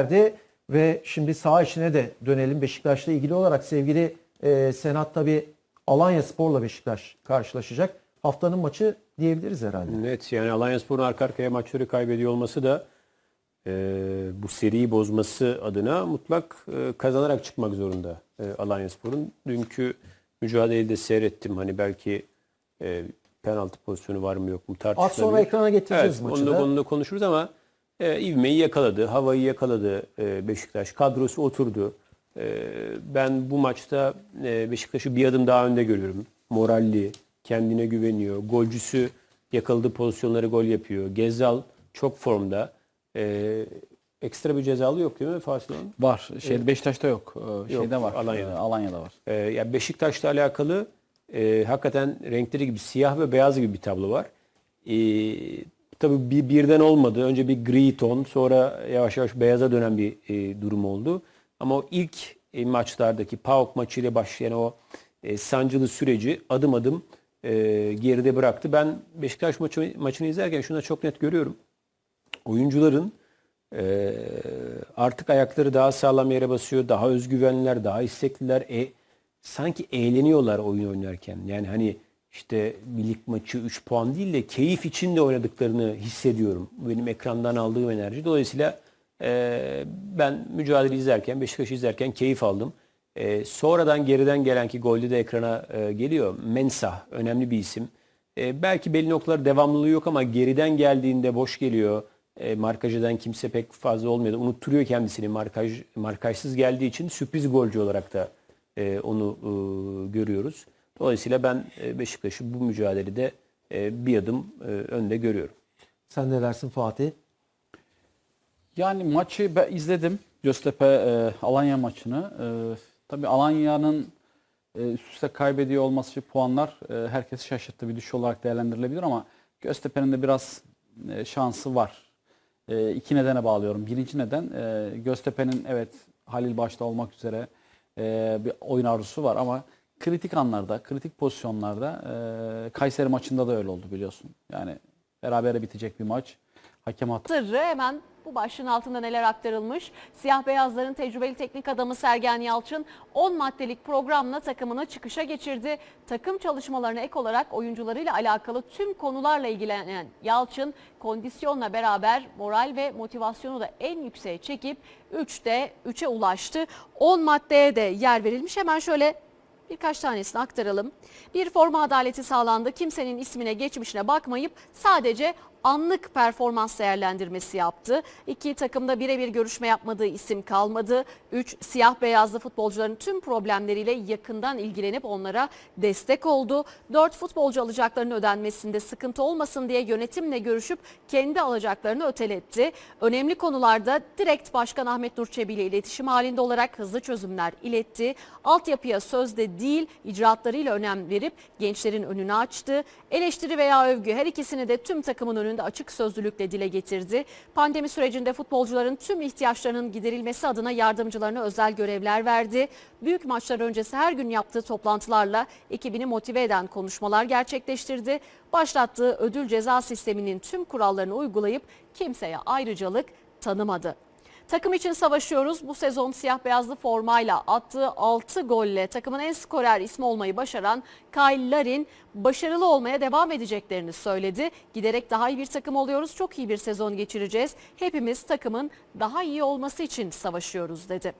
verdi ve şimdi saha içine de dönelim Beşiktaş'la ilgili olarak sevgili e, Senat tabi Alanya Spor'la Beşiktaş karşılaşacak. Haftanın maçı diyebiliriz herhalde. Net yani Alanyaspor'un arka arkaya maçları kaybediyor olması da e, bu seriyi bozması adına mutlak e, kazanarak çıkmak zorunda e, Alanyaspor'un. Dünkü mücadeleyi de seyrettim. Hani belki e, penaltı pozisyonu var mı yok mu Az tartışılabilir. sonra ekrana getireceğiz Evet, maçı onu da, da. onu da konuşuruz ama e, ivmeyi yakaladı, havayı yakaladı e, Beşiktaş. Kadrosu oturdu. E, ben bu maçta e, Beşiktaş'ı bir adım daha önde görüyorum. Moralli, kendine güveniyor. Golcüsü yakaladığı pozisyonları gol yapıyor. Gezal çok formda. E, ekstra bir cezalı yok değil mi Fatih Hanım? Var. Şey Beşiktaş'ta yok. Ee, Şeyde var. Alanya'da. Ee, Alanya'da var. E, ya Beşiktaş'la alakalı e, hakikaten renkleri gibi siyah ve beyaz gibi bir tablo var. E, tabii bir birden olmadı. Önce bir gri ton, sonra yavaş yavaş beyaza dönen bir e, durum oldu. Ama o ilk e, maçlardaki PAOK maçıyla başlayan o e, sancılı süreci adım adım e, geride bıraktı. Ben Beşiktaş maçı, maçını izlerken şunu da çok net görüyorum. Oyuncuların e, artık ayakları daha sağlam yere basıyor, daha özgüvenliler, daha istekliler. E, sanki eğleniyorlar oyun oynarken. Yani hani işte bir lig maçı 3 puan değil de keyif içinde oynadıklarını hissediyorum. Benim ekrandan aldığım enerji. Dolayısıyla e, ben mücadele izlerken, Beşiktaş'ı izlerken keyif aldım. E, sonradan geriden gelen ki golde de ekrana e, geliyor. Mensah önemli bir isim. E, belki belli noktalar devamlılığı yok ama geriden geldiğinde boş geliyor. E, markaj kimse pek fazla olmuyor. Unutturuyor kendisini markaj markajsız geldiği için sürpriz golcü olarak da e, onu e, görüyoruz. Dolayısıyla ben e, Beşiktaş'ı bu mücadelede e, bir adım e, önde görüyorum. Sen ne dersin Fatih? Yani maçı ben izledim. Göztepe e, Alanya maçını. E, tabii Alanya'nın e, üst üste kaybediyor olması puanlar e, herkesi şaşırttı. Bir düşüş olarak değerlendirilebilir ama Göztepe'nin de biraz e, şansı var. E, iki nedene bağlıyorum. Birinci neden e, Göztepe'nin evet Halil başta olmak üzere e, bir oyun arzusu var ama kritik anlarda, kritik pozisyonlarda e, Kayseri maçında da öyle oldu biliyorsun. Yani berabere bitecek bir maç. Hakem hat Sırrı hemen bu başlığın altında neler aktarılmış? Siyah beyazların tecrübeli teknik adamı Sergen Yalçın 10 maddelik programla takımını çıkışa geçirdi. Takım çalışmalarına ek olarak oyuncularıyla alakalı tüm konularla ilgilenen Yalçın kondisyonla beraber moral ve motivasyonu da en yükseğe çekip 3'te 3'e ulaştı. 10 maddeye de yer verilmiş. Hemen şöyle Birkaç tanesini aktaralım. Bir forma adaleti sağlandı. Kimsenin ismine, geçmişine bakmayıp sadece anlık performans değerlendirmesi yaptı. İki takımda birebir görüşme yapmadığı isim kalmadı. Üç siyah beyazlı futbolcuların tüm problemleriyle yakından ilgilenip onlara destek oldu. Dört futbolcu alacaklarının ödenmesinde sıkıntı olmasın diye yönetimle görüşüp kendi alacaklarını öteletti. Önemli konularda direkt Başkan Ahmet Nur Çebi ile iletişim halinde olarak hızlı çözümler iletti. Altyapıya sözde değil icraatlarıyla önem verip gençlerin önünü açtı. Eleştiri veya övgü her ikisini de tüm takımın önünde açık sözlülükle dile getirdi. Pandemi sürecinde futbolcuların tüm ihtiyaçlarının giderilmesi adına yardımcılarına özel görevler verdi. Büyük maçlar öncesi her gün yaptığı toplantılarla ekibini motive eden konuşmalar gerçekleştirdi. Başlattığı ödül ceza sisteminin tüm kurallarını uygulayıp kimseye ayrıcalık tanımadı. Takım için savaşıyoruz. Bu sezon siyah beyazlı formayla attığı 6 golle takımın en skorer ismi olmayı başaran Kyle Larin başarılı olmaya devam edeceklerini söyledi. Giderek daha iyi bir takım oluyoruz. Çok iyi bir sezon geçireceğiz. Hepimiz takımın daha iyi olması için savaşıyoruz dedi.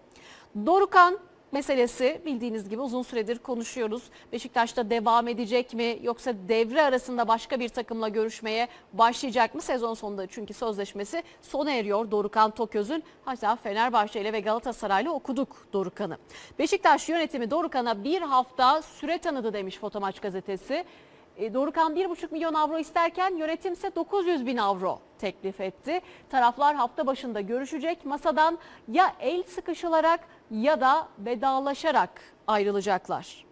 Dorukan meselesi bildiğiniz gibi uzun süredir konuşuyoruz. Beşiktaş'ta devam edecek mi yoksa devre arasında başka bir takımla görüşmeye başlayacak mı? Sezon sonunda çünkü sözleşmesi sona eriyor Dorukan Toköz'ün. Hatta Fenerbahçe ile ve Galatasaray'la okuduk Dorukan'ı. Beşiktaş yönetimi Dorukan'a bir hafta süre tanıdı demiş Fotomaç gazetesi. E, Dorukan 1,5 milyon avro isterken yönetimse 900 bin avro teklif etti. Taraflar hafta başında görüşecek. Masadan ya el sıkışılarak ya da vedalaşarak ayrılacaklar.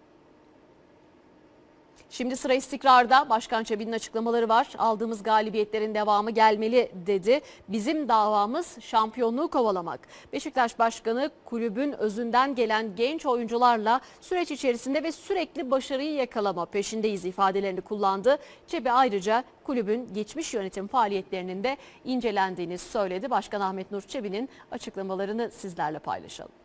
Şimdi sıra istikrarda. Başkan Çebi'nin açıklamaları var. Aldığımız galibiyetlerin devamı gelmeli dedi. Bizim davamız şampiyonluğu kovalamak. Beşiktaş Başkanı kulübün özünden gelen genç oyuncularla süreç içerisinde ve sürekli başarıyı yakalama peşindeyiz ifadelerini kullandı. Çebi ayrıca kulübün geçmiş yönetim faaliyetlerinin de incelendiğini söyledi. Başkan Ahmet Nur Çebi'nin açıklamalarını sizlerle paylaşalım.